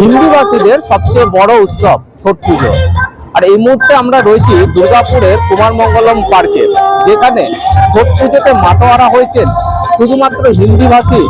হিন্দুবাসীদের সবচেয়ে বড় উৎসব ছট পুজো। আর এই মুহূর্তে আমরা রয়েছি দুর্গাপুরের কুমার মঙ্গলম পার্কে, যেখানে ছট পুজোতে মাতোয়ারা হয়েছেন শুধুমাত্র হিন্দিভাষী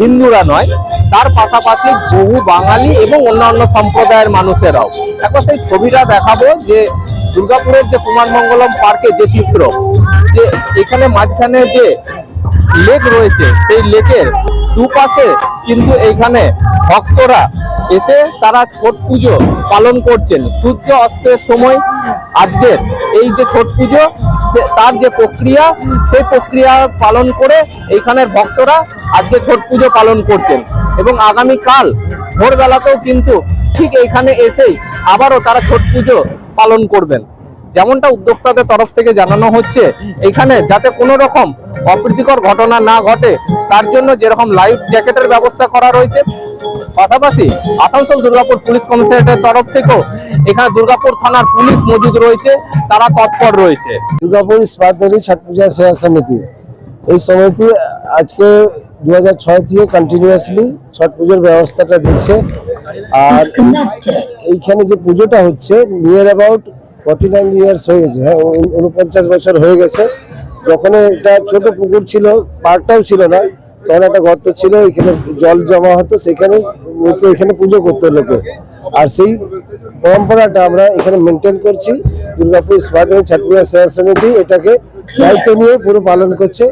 হিন্দুরা নয়, তার পাশাপাশি বহু বাঙালি এবং অন্যান্য সম্প্রদায়ের মানুষেরাও। একবার সেই ছবিটা দেখাবো যে দুর্গাপুরের যে কুমার মঙ্গলম পার্কে যে চিত্র, যে এখানে মাঝখানে যে লেক রয়েছে, সেই লেকের দুপাশে কিন্তু এইখানে ভক্তরা এসে তারা ছট পুজো পালন করছেন। সূর্য অস্তের সময় আজকের এই যে ছট পুজো তার যে প্রক্রিয়া, সেই প্রক্রিয়া পালন করে এইখানের ভক্তরা আজকে ছট পুজো পালন করছেন। এবং আগামীকাল ভোরবেলাতেও কিন্তু ঠিক এইখানে এসেই আবারও তারা ছট পুজো পালন করবেন। যেমনটা উদ্যোক্তাদের তরফ থেকে জানানো হচ্ছে এখানে যাতে কোনো রকম অপ্রীতিকর ঘটনা না ঘটে, তার জন্য যেরকম লাইফ জ্যাকেটের ব্যবস্থা করা রয়েছে পাশাপাশি আসানসোল দুর্গাপুর পুলিশ কমিশনারেটের তরফ থেকেও এখানে দুর্গাপুর থানার পুলিশ মজুদ রয়েছে, তারা তৎপর রয়েছে। দুর্গাপুর ইস্পাত ছট পূজা সেবা সমিতি। এই সমিতি আজকে দু হাজার ছয় থেকে কন্টিনিউয়াসলি ছট পুজোর ব্যবস্থাটা দিচ্ছে। আর এইখানে যে পুজোটা হচ্ছে near about forty nine years হয়ে গেছে হ্যাঁ উনপঞ্চাশ বছর হয়ে গেছে। যখন একটা ছোট পুকুর ছিল পার্কটাও ছিল না। তখন একটা গর্ত ছিল, এখানে জল জমা হতো, সেখানে বসে এখানে পুজো করতো লোকে। আর সেই পরম্পরাটা আমরা এখানে মেনটেন করছি। দুর্গাপুর ইস্পাত ছট পূজা সেবা সমিতি এটাকে দায়িত্ব নিয়ে পুরো পালন করছে।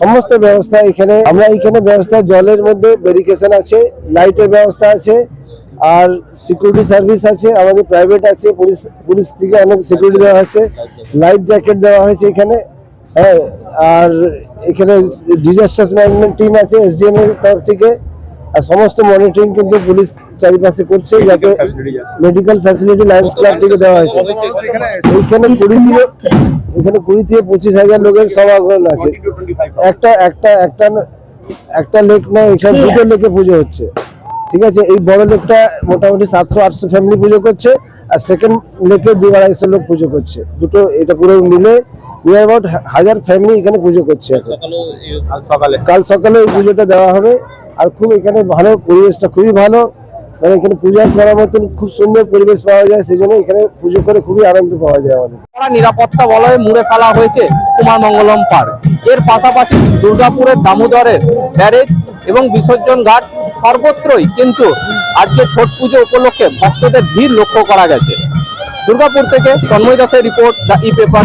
সমস্ত ব্যবস্থা এখানে, আমরা এখানে ব্যবস্থা, জলের মধ্যে ভেরিকেশন আছে লাইটের ব্যবস্থা আছে, আর সিকিউরিটি সার্ভিস আছে, আমাদের প্রাইভেট আছে, পুলিশ পুলিশ থেকে অনেক সিকিউরিটি দেওয়া হয়েছে লাইফ জ্যাকেট দেওয়া হয়েছে এখানে হ্যাঁ আর এখানে ডিজাস্টার ম্যানেজমেন্ট টিম আছে এসডিএম এর তরফ থেকে। আর সমস্ত মনিটরিং কিন্তু পুলিশ চারিপাশে করছে যাতে মেডিকেল ফ্যাসিলিটি লায়ন্স ক্লাব থেকে দেওয়া হয়েছে। এইখানে কুড়ি থেকে এখানে কুড়ি থেকে পঁচিশ হাজার লোকের সমাগম আছে। একটা একটা একটা একটা লেক নয় এখানে দুটো লেকে পুজো হচ্ছে। ঠিক আছে এই বড় লেকটা মোটামুটি সাতশো আটশো ফ্যামিলি পুজো করছে আর সেকেন্ড লেকে দু আড়াইশো লোক পুজো করছে। দুটো এটা পুরো মিলে নিয়ার অ্যাবাউট হাজার ফ্যামিলি এখানে পুজো করছে এখন। সকালে? কাল সকালে এই পুজোটা দেওয়া হবে। আর খুব এখানে ভালো পরিবেশটা খুবই ভালো। মানে এখানে পূজা করার মতন খুব সুন্দর পরিবেশ পাওয়া যায় সেই জন্য এখানে পুজো করে খুবই আনন্দ পাওয়া যায় আমাদের। নিরাপত্তা বলয়ে মুড়ে ফেলা হয়েছে কুমার মঙ্গলম পার্ক। এর পাশাপাশি দুর্গাপুরের দামোদরের ব্যারেজ এবং বিসর্জন ঘাট সর্বত্রই কিন্তু আজকে ছট পুজো উপলক্ষে ভক্তদের ভিড় লক্ষ্য করা গেছে। দুর্গাপুর থেকে তন্ময় দাসের রিপোর্ট দ্য ই পেপার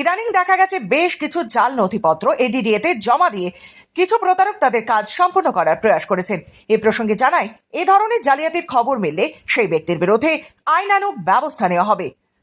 ইদানিং দেখা গেছে বেশ কিছু জাল নথিপত্র এডিডিএতে জমা দিয়ে কিছু প্রতারক তাদের কাজ সম্পন্ন করার প্রয়াস করেছেন। এ প্রসঙ্গে জানায়, এ ধরনের জালিয়াতির খবর মিললে সেই ব্যক্তির বিরুদ্ধে আইনানুগ ব্যবস্থা নেওয়া হবে।